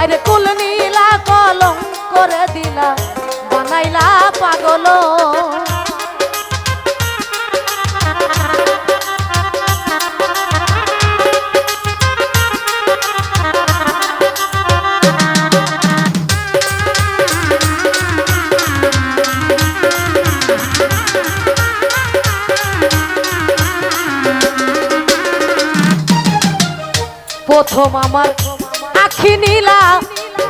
আরে কুল নীলা কলম করে দিলা বানাইলা পাগল। প্রথম আমার আখি নীলা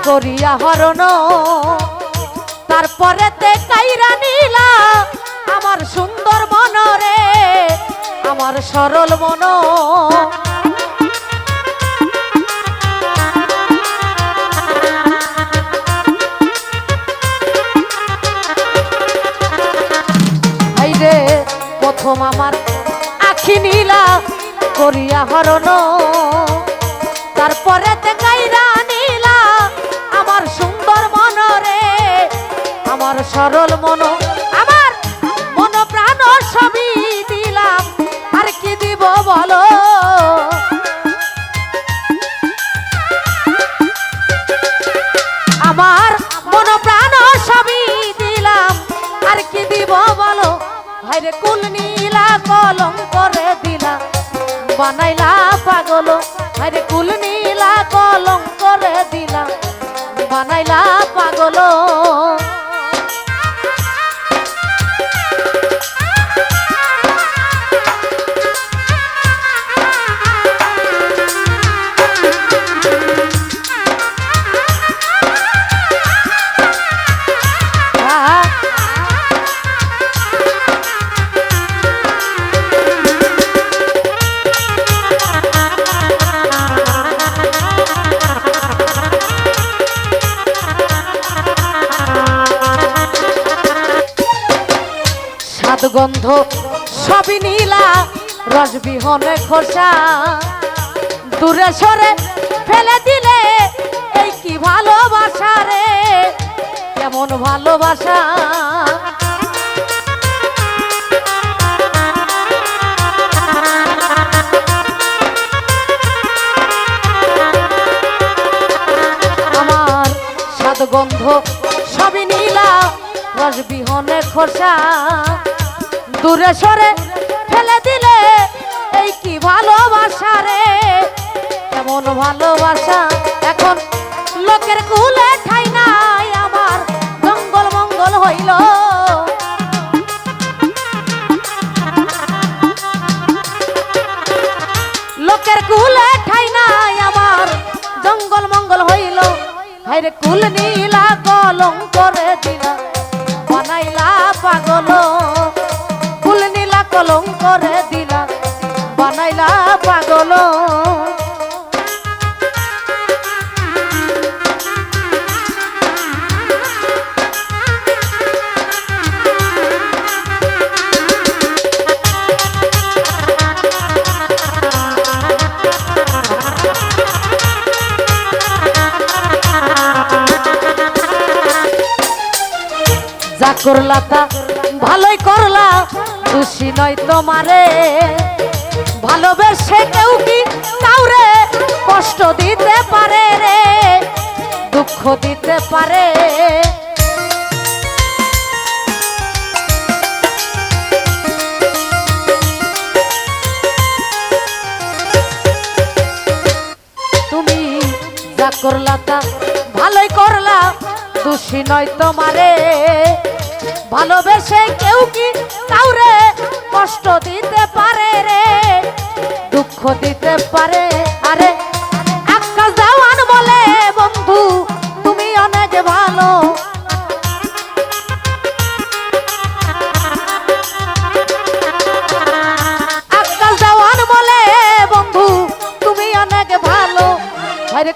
করিয়া হরণ। তারপরে তে কাইরা নীলা আমার সুন্দর মনরে, আমার সরল মন। প্রথম আমার আখি নীলা করিয়া হরণ। সরল মন। আমার মন প্রাণ সবই দিলাম। আর কি দিব বলো? আমার মন প্রাণ সবই দিলাম। আর কি দিব বলো? ভাইরে কুল নীলা কলম করে দিলা বানাইলা পাগল। ভাইরে কুল নীলা গন্ধ সবই নীলা, রসবিহনে খোসা। দূরে সরে ফেলে দিলে, এই কি ভালোবাসা রে? কেমন ভালোবাসা? আমার সাত গন্ধ সবই নীলা, রসবিহনে খোসা। দূরে সরে ফেলে দিলে, এই কি ভালোবাসা রে? কেমন ভালোবাসা? এখন লোকের কুলে ঠাই নাই আমার জঙ্গল মঙ্গল হইল। লোকের কুলে ঠাই নাই আমার, জঙ্গল মঙ্গল হইল। হাইরে কুল নীলা কলম করে দিলা বানাইলা পাগল। যা করলা তা ভালোই করলা খুশি নয় তোমারে। ভালোবেসে কেউ কি কাউরে কষ্ট দিতে পারে রে, দুঃখ দিতে পারে। তুমি যা করলা তা ভালোই করলা দোষী নয় তোমারে। ভালোবেসে কেউ কি কাউরে কষ্ট দিতে পারে রে? দুঃখ দিতে পারে? আরে বলে, বন্ধু, তুমি অনেক ভালো। বলে তুমি অনেক ভালো। আরে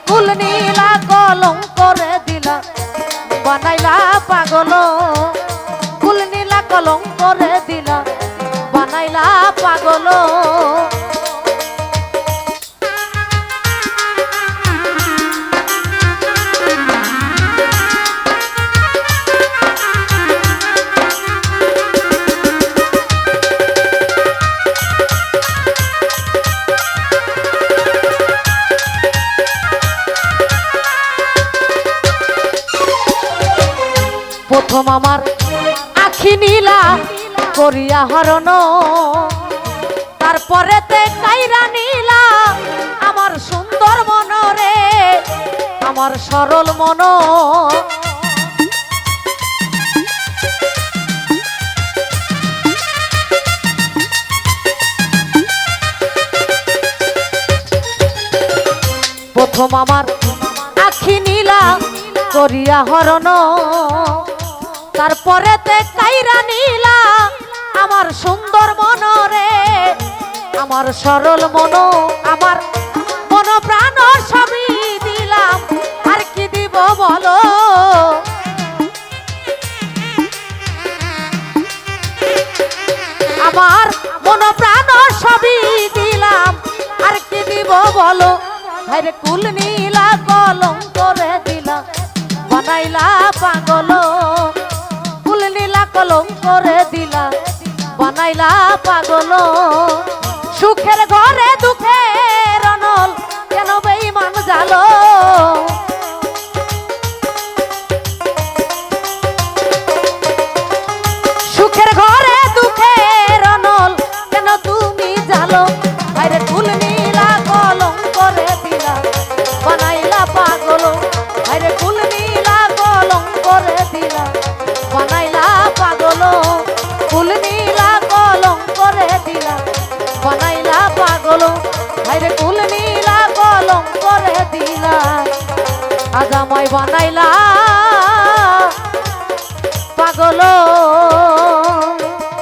বলো। প্রথম আমার আখি নীলা করিয়া হরণ। তারপরে তে কাইরা নীলা আমার সুন্দর মনরে, আমার সরল মন। প্রথম আমার আখি নীলা করিয়া হরণ। তারপরে তে কাইরা নীলা আমার সুন্দর মনরে আমার সরল মন, আমার মন প্রাণ সবই দিলাম। আর কি দিব বলো? আমার মন প্রাণ সবই দিলাম। আর কি দিব বলো? ভাইরে কুল নীলা কলম করে দিলা, বানাইলা পাগল। কুল নীলা কলম করে দিলা, বানাইলা পাগল। সুখের ঘরে বানাইলা পাগল বাইরে কুল নীলা কলম করে দিলা আজ আমায় বানাইলা। পাগল